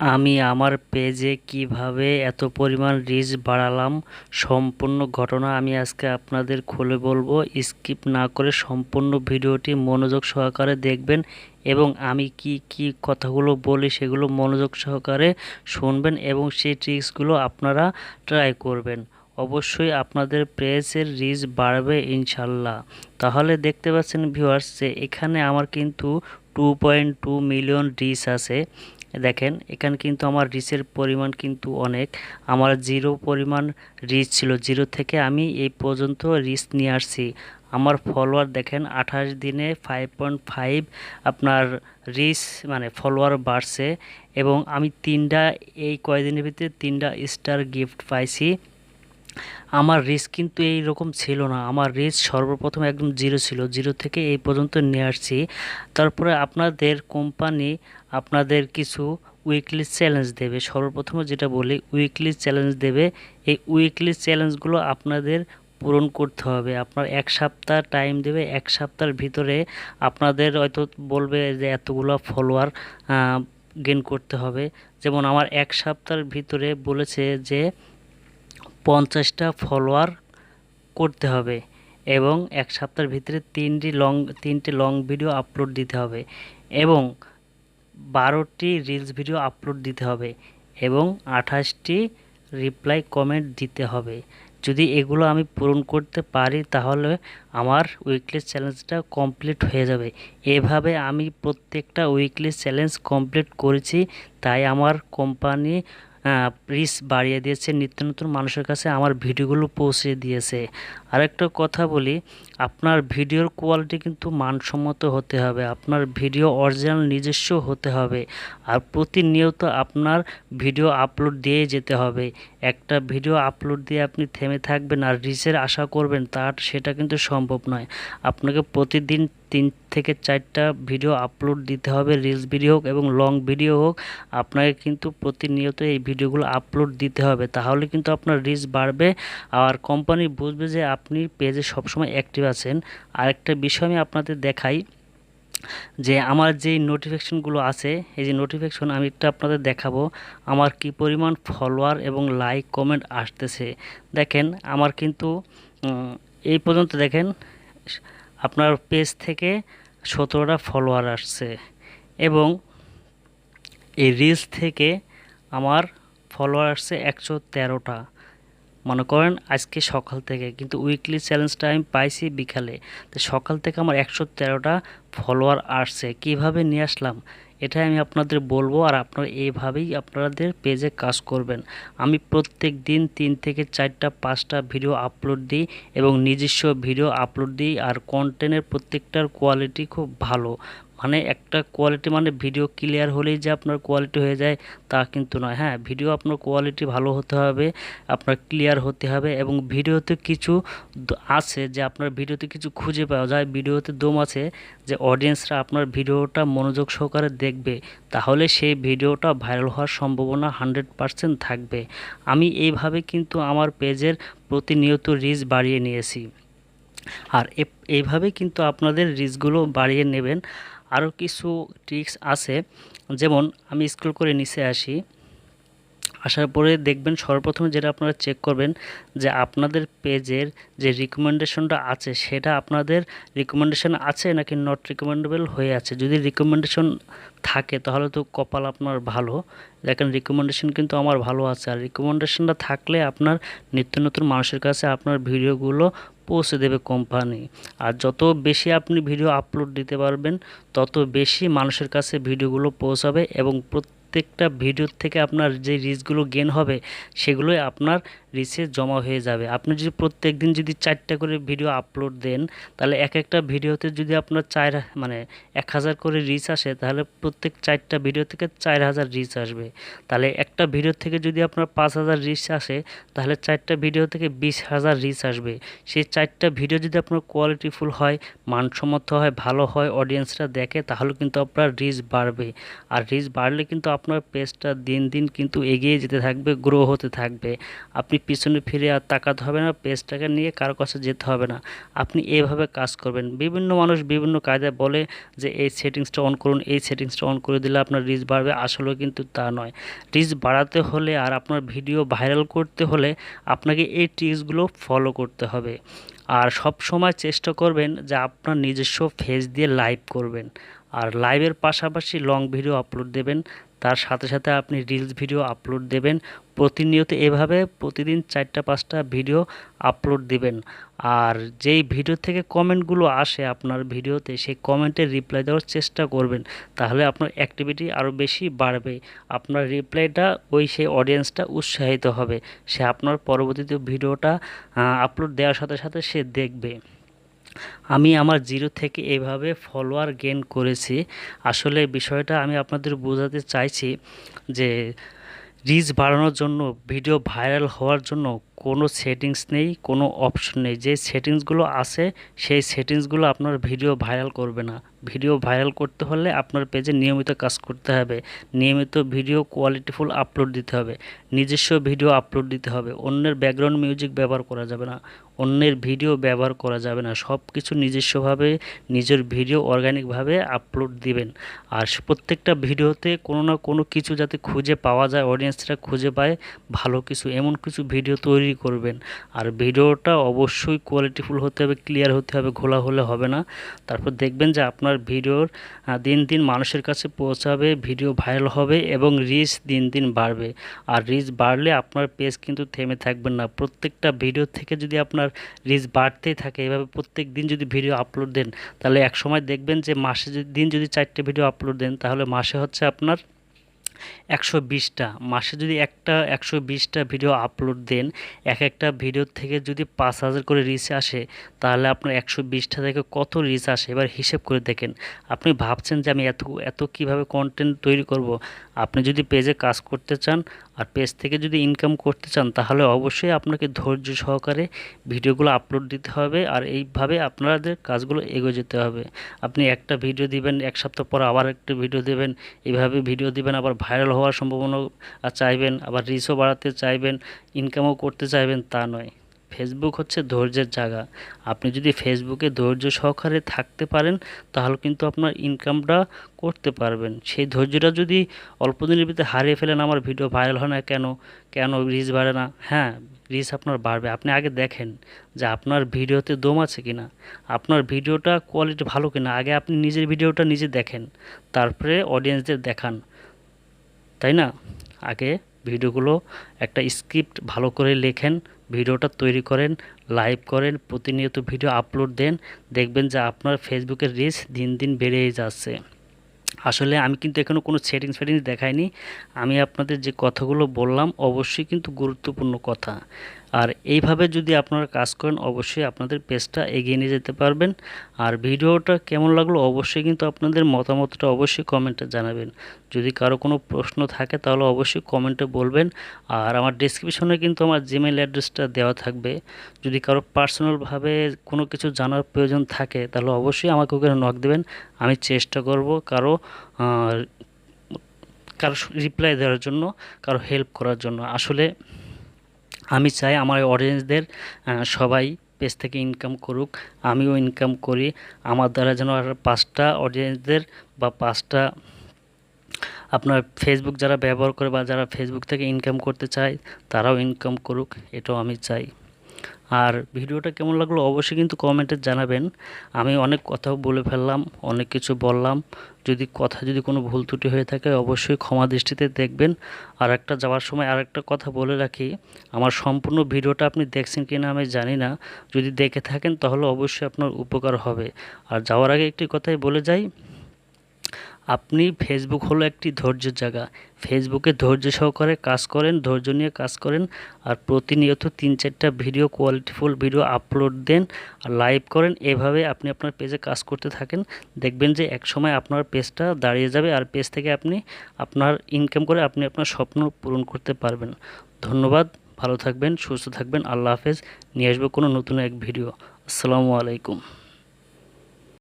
আমি আমার পেজে কীভাবে এত পরিমাণ রিচ বাড়ালাম সম্পূর্ণ ঘটনা আমি আজকে আপনাদের খুলে বলব। স্কিপ না করে সম্পূর্ণ ভিডিওটি মনোযোগ সহকারে দেখবেন এবং আমি কি কি কথাগুলো বলি সেগুলো মনোযোগ সহকারে শুনবেন এবং সেই ট্রিক্সগুলো আপনারা ট্রাই করবেন। অবশ্যই আপনাদের পেজের রিচ বাড়বে ইনশাল্লাহ। তাহলে দেখতে পাচ্ছেন ভিউয়ার্স যে এখানে আমার কিন্তু two point two million reach আছে। দেখেন, এখানে কিন্তু আমার রিচের পরিমাণ কিন্তু অনেক। আমার জিরো পরিমাণ রিচ ছিল জিরো থেকে আমি এই পর্যন্ত রিচ নিয়ে আসছি। আমার ফলোয়ার দেখেন, আঠাশ দিনে ফাইভ পয়েন্ট ফাইভ আপনার রিচ মানে ফলোয়ার বাড়ছে এবং আমি তিনটা, এই কয়দিনের ভিতরে তিনটা স্টার গিফট পাইছি। আমার রিস্ক কিন্তু এই রকম ছিল না। আমার রিস্ক সর্বপ্রথম একদম জিরো ছিল। জিরো থেকে এই পর্যন্ত নিয়ে আসছি। তারপরে আপনাদের কোম্পানি আপনাদের কিছু উইকলি চ্যালেঞ্জ দেবে। সর্বপ্রথমে যেটা বলি উইকলি চ্যালেঞ্জ দেবে। এই উইকলি চ্যালেঞ্জগুলো আপনাদের পূরণ করতে হবে। আপনার এক সপ্তাহ টাইম দেবে। এক সপ্তাহের ভিতরে আপনাদের হয়তো বলবে যে এতগুলো ফলোয়ার গেন করতে হবে। যেমন আমার এক সপ্তাহের ভিতরে বলেছে যে পঞ্চাশটা ফলোয়ার করতে হবে এবং এক সপ্তাহের ভিতরে তিনটি লং তিনটি লং ভিডিও আপলোড দিতে হবে এবং বারোটি রিলস ভিডিও আপলোড দিতে হবে এবং আঠাশটি রিপ্লাই কমেন্ট দিতে হবে। যদি এগুলো আমি পূরণ করতে পারি তাহলে আমার উইকলি চ্যালেঞ্জটা কমপ্লিট হয়ে যাবে। এভাবে আমি প্রত্যেকটা উইকলি চ্যালেঞ্জ কমপ্লিট করেছি, তাই আমার কোম্পানি রিচ বাড়িয়ে দিয়েছে, নিত্য নতুন মানুষের কাছে আমার ভিডিওগুলো পৌঁছে দিয়েছে। আরেকটা কথা বলি, আপনার ভিডিওর কোয়ালিটি কিন্তু মানসম্মত হতে হবে, আপনার ভিডিও অরিজিনাল নিজস্ব হতে হবে আর প্রতিনিয়ত আপনার ভিডিও আপলোড দিয়ে যেতে হবে। একটা ভিডিও আপলোড দিয়ে আপনি থেমে থাকবেন আর রিচের আশা করবেন, তার সেটা কিন্তু সম্ভব নয়। আপনাকে প্রতিদিন তিন থেকে চারটা ভিডিও আপলোড দিতে হবে রিলস ভিডিও হোক এবং লং ভিডিও হোক, আপনাকে কিন্তু প্রতিনিয়ত এই ভিডিওগুলো আপলোড দিতে হবে। তাহলে কিন্তু আপনার রিচ বাড়বে আর কোম্পানি বুঝবে যে আপনি পেজে সবসময় অ্যাক্টিভ আছেন। আরেকটা বিষয় আমি আপনাদের দেখাই, যে আমার যেই নোটিফিকেশনগুলো আছে, এই যে নোটিফিকেশন আমি একটু আপনাদের দেখাবো। আমার কি পরিমাণ ফলোয়ার এবং লাইক কমেন্ট আসতেছে। দেখেন, আমার কিন্তু এই পর্যন্ত দেখেন আপনার পেজ থেকে সতেরোটা ফলোয়ার আসছে এবং এই রিলস থেকে আমার ফলোয়ার আসছে একশো তেরোটা। মনে করেন আজকে সকাল থেকে, কিন্তু উইকলি চ্যালেঞ্জটা আমি পাইছি বিকালে। তো সকাল থেকে আমার একশো তেরোটা ফলোয়ার আসছে। কীভাবে নিয়ে আসলাম? এটাই আমি আপনাদের বলব আর আপনারা এইভাবেই আপনাদের পেজে কাজ করবেন। আমি প্রত্যেক দিন তিন থেকে চারটা, পাঁচটা ভিডিও আপলোড দিই এবং নিজস্ব ভিডিও আপলোড দিই আর কন্টেন্টের প্রত্যেকটার কোয়ালিটি খুব ভালো। মানে একটা কোয়ালিটি মানে ভিডিও ক্লিয়ার হলেই যে আপনার কোয়ালিটি হয়ে যায়, তা কিন্তু নয়। হ্যাঁ ভিডিও আপনার কোয়ালিটি ভালো হতে হবে, আপনার ক্লিয়ার হতে হবে এবং ভিডিওতে কিছু আছে যে আপনার ভিডিওতে কিছু খুঁজে পাওয়া যায় ভিডিওতে দম আছে যে অডিয়েন্সরা আপনার ভিডিওটা মনোযোগ সহকারে দেখবে, তাহলে সেই ভিডিওটা ভাইরাল হওয়ার সম্ভাবনা হান্ড্রেড পারসেন্ট থাকবে। আমি এইভাবে কিন্তু আমার পেজের প্রতিনিয়ত রিচ বাড়িয়ে নিয়েছি। আর এইভাবে কিন্তু আপনাদের রিচগুলো বাড়িয়ে নেবেন। আরও কিছু ট্রিক্স আছে। যেমন আমি স্ক্রল করে নিচে আসি। আসার পরে দেখবেন সর্বপ্রথম যেটা আপনারা চেক করবেন যে আপনাদের পেজের যে রিকমেন্ডেশনটা আছে, সেটা আপনাদের রিকমেন্ডেশন আছে নাকি নট রিকমেন্ডেবল হয়ে আছে? যদি রিকমেন্ডেশন থাকে, তাহলে তো কপাল আপনার ভালো। দেখেন রিকমেন্ডেশন কিন্তু আমার ভালো আছে। আর রিকমেন্ডেশনটা থাকলে আপনার নিত্য নতুন মানুষের কাছে আপনার ভিডিওগুলো পৌঁছে দেবে কোম্পানি আর যত বেশি আপনি ভিডিও আপলোড দিতে পারবেন, তত বেশি মানুষের কাছে ভিডিওগুলো পৌঁছাবে এবং প্রত্যেকটা ভিডিওর থেকে আপনার যে রিচগুলো গেন হবে সেগুলোই আপনার রিচে জমা হয়ে যাবে। আপনি যদি প্রত্যেক দিন যদি চারটা করে ভিডিও আপলোড দেন, তাহলে এক একটা ভিডিওতে যদি আপনার চার মানে এক হাজার করে রিচ আসে, তাহলে প্রত্যেক চারটা ভিডিও থেকে চার হাজার রিচ আসবে। তাহলে একটা ভিডিও থেকে যদি আপনার পাঁচ হাজার রিচ আসে, তাহলে চারটা ভিডিও থেকে বিশ হাজার রিচ আসবে। সেই চারটা ভিডিও যদি আপনার কোয়ালিটিফুল হয়, মানসম্মত হয়, ভালো হয় অডিয়েন্সরা দেখে, তাহলে কিন্তু আপনার রিচ বাড়বে। আর রিচ বাড়লে কিন্তু আপনার পেজটা দিন দিন কিন্তু এগিয়ে যেতে থাকবে গ্রো হতে থাকবে। আপনি পিছনে ফিরে আর তাকাতে হবে না, পেজটাকে নিয়ে কারও কাছে যেতে হবে না। আপনি এভাবে কাজ করবেন। বিভিন্ন মানুষ বিভিন্ন কায়দায় বলে যে, এই সেটিংসটা অন করুন, এই সেটিংসটা অন করে দিলে আপনার রিচ বাড়বে। আসলেও কিন্তু তা নয়। রিচ বাড়াতে হলে আর আপনার ভিডিও ভাইরাল করতে হলে আপনাকে এই ট্রিক্সগুলো ফলো করতে হবে। আর সব সময় চেষ্টা করবেন যে, আপনার নিজস্ব ফেস দিয়ে লাইভ করবেন। আর লাইভের পাশাপাশি লং ভিডিও আপলোড দেবেন। তার সাথে সাথে আপনি রিলস ভিডিও আপলোড দেবেন। প্রতিনিয়ত এভাবে প্রতিদিন চারটা, পাঁচটা ভিডিও আপলোড দিবেন। আর যেই ভিডিও থেকে কমেন্টগুলো আসে আপনার ভিডিওতে সেই কমেন্টের রিপ্লাই দেওয়ার চেষ্টা করবেন। তাহলে আপনার অ্যাক্টিভিটি আরও বেশি বাড়বে। আপনার রিপ্লাইটা ওই সেই অডিয়েন্সটা উৎসাহিত হবে। সে আপনার পরবর্তীতে ভিডিওটা আপলোড দেওয়ার সাথে সাথে সে দেখবে। আমি আমার জিরো থেকে এভাবে ফলোয়ার গেন করেছি। আসলে বিষয়টা আমি আপনাদের বোঝাতে চাইছি যে রিচ বাড়ানোর জন্য ভিডিও ভাইরাল হওয়ার জন্য কোনো সেটিংস নেই, কোনো অপশন নেই। যে সেটিংসগুলো আছে, সেই সেটিংসগুলো আপনার ভিডিও ভাইরাল করবে না। ভিডিও ভাইরাল করতে হলে আপনার পেজে নিয়মিত কাজ করতে হবে। নিয়মিত ভিডিও কোয়ালিটিফুল আপলোড দিতে হবে। নিজস্ব ভিডিও আপলোড দিতে হবে। অন্যের ব্যাকগ্রাউন্ড মিউজিক ব্যবহার করা যাবে না। অন্যের ভিডিও ব্যবহার করা যাবে না। সব কিছু নিজস্বভাবে, নিজের ভিডিও অর্গানিকভাবে আপলোড দিবেন। আর প্রত্যেকটা ভিডিওতে কোনো না কোনো কিছু যাতে খুঁজে পাওয়া যায় অডিয়েন্সরা খুঁজে পায়, ভালো কিছু, এমন কিছু ভিডিও তৈরি করবেন। আর ভিডিওটা অবশ্যই কোয়ালিটিফুল হতে হবে ক্লিয়ার হতে হবে, ঘোলা হলে হবে না। তারপর দেখবেন যে আপনার ভিডিওর দিন দিন মানুষের কাছে পৌঁছাবে, ভিডিও ভাইরাল হবে এবং রিচ দিন দিন বাড়বে। আর রিচ বাড়লে আপনার পেজ কিন্তু থেমে থাকবেন না। প্রত্যেকটা ভিডিও থেকে যদি আপনার রিচ বাড়তেই থাকে, এভাবে প্রত্যেক দিন যদি ভিডিও আপলোড দেন, তাহলে এক সময় দেখবেন যে মাসে দিন যদি চারটে ভিডিও আপলোড দেন, তাহলে মাসে হচ্ছে আপনার একশো বিশটা। মাসে যদি একটা একশো বিশটা ভিডিও আপলোড দেন, এক একটা ভিডিও থেকে যদি পাঁচ হাজার করে রিচ আসে, তাহলে আপনার একশো বিশটা থেকে কত রিচ আসে? এবার হিসেব করে দেখেন। আপনি ভাবছেন যে আমি এত এত কীভাবে কন্টেন্ট তৈরি করব? আপনি যদি পেজে কাজ করতে চান আর পেজ থেকে যদি ইনকাম করতে চান, তাহলে অবশ্যই আপনাকে ধৈর্য সহকারে ভিডিওগুলো আপলোড দিতে হবে আর এইভাবে আপনাদের কাজগুলো এগিয়ে যেতে হবে। আপনি একটা ভিডিও দিবেন, এক সপ্তাহ পর আবার একটা ভিডিও দেবেন এইভাবে ভিডিও দিবেন, আবার ভাইরাল হওয়ার সম্ভাবনা চাইবেন, আবার রিচও বাড়াতে চাইবেন ইনকামও করতে চাইবেন তা নয়। ফেসবুক হচ্ছে ধৈর্যের জায়গা। আপনি যদি ফেসবুকে ধৈর্য সহকারে থাকতে পারেন, তাহলে কিন্তু আপনার ইনকামটা করতে পারবেন। সেই ধৈর্যটা যদি অল্প দিনের ভিতরে হারিয়ে ফেলেন, আমার ভিডিও ভাইরাল হয় না কেন? কেন রিচ বাড়ে না? হ্যাঁ রিচ আপনার বাড়বে। আপনি আগে দেখেন যে আপনার ভিডিওতে দম আছে কি না আপনার ভিডিওটা কোয়ালিটি ভালো কিনা? আগে আপনি নিজের ভিডিওটা নিজে দেখেন। তারপরে অডিয়েন্সদের দেখান। তাই না? আগে ভিডিওগুলো একটা স্ক্রিপ্ট ভালো করে লেখেন, ভিডিওটা তৈরি করেন, লাইভ করেন, প্রতিনিয়ত ভিডিও আপলোড দেন, দেখবেন যে আপনার ফেসবুকের রিচ দিন দিন বেড়েই যাচ্ছে। আসলে আমি কিন্তু এখনও কোনো সেটিংস ফেটিংস দেখাইনি। আমি আপনাদের যে কথাগুলো বললাম, অবশ্যই কিন্তু গুরুত্বপূর্ণ কথা। আর এইভাবে যদি আপনারা কাজ করেন, অবশ্যই আপনাদের পেজটা এগিয়ে নিয়ে যেতে পারবেন। আর ভিডিওটা কেমন লাগল, অবশ্যই কিন্তু আপনাদের মতামতটা অবশ্যই কমেন্টে জানাবেন। যদি কারও কোনো প্রশ্ন থাকে, তাহলে অবশ্যই কমেন্টে বলবেন। আর আমার ডিসক্রিপশনে কিন্তু আমার জিমেল অ্যাড্রেসটা দেওয়া থাকবে। যদি কারও পার্সোনালভাবে কোনো কিছু জানার প্রয়োজন থাকে, তাহলে অবশ্যই আমাকে ওখানে নক দেবেন। আমি চেষ্টা করব কারও কারও রিপ্লাই দেওয়ার জন্য, কারও হেল্প করার জন্য। আসলে আমি চাই আমার অডিয়েন্সদের সবাই পেজ থেকে ইনকাম করুক। আমিও ইনকাম করি। আমার দ্বারা যেন আর পাঁচটা অডিয়েন্সদের বা পাঁচটা আপনার ফেসবুক যারা ব্যবহার করে বা যারা ফেসবুক থেকে ইনকাম করতে চায়, তারাও ইনকাম করুক। এটাও আমি চাই। আর ভিডিওটা কেমন লাগল অবশ্যই কিন্তু কমেন্টে জানাবেন। আমি অনেক কথাও বলে ফেললাম, অনেক কিছু বললাম। যদি কথা, যদি কোনো ভুল ত্রুটি হয়ে থাকে, অবশ্যই ক্ষমা দৃষ্টিতে দেখবেন। আর একটা যাওয়ার সময় আর একটা কথা বলে রাখি, আমার সম্পূর্ণ ভিডিওটা আপনি দেখছেন কি না আমি জানি না। যদি দেখে থাকেন, তাহলে অবশ্যই আপনার উপকার হবে। আর যাওয়ার আগে একটি কথাই বলে যাই আপনি ফেসবুক হলো একটি ধৈর্যের জায়গা। ফেসবুকে ধৈর্য সহকারে কাজ করেন, ধৈর্য নিয়ে কাজ করেন আর প্রতিনিয়ত তিন চারটা ভিডিও কোয়ালিটিফুল ভিডিও আপলোড দেন আর লাইভ করেন। এভাবে আপনি আপনার পেজে কাজ করতে থাকেন। দেখবেন যে এক সময় আপনার পেজটা দাঁড়িয়ে যাবে আর পেজ থেকে আপনি আপনার ইনকাম করে আপনি আপনার স্বপ্ন পূরণ করতে পারবেন। ধন্যবাদ, ভালো থাকবেন, সুস্থ থাকবেন, আল্লাহ হাফেজ। নিয়ে আসব কোনো নতুন এক ভিডিও আসসালামু আলাইকুম।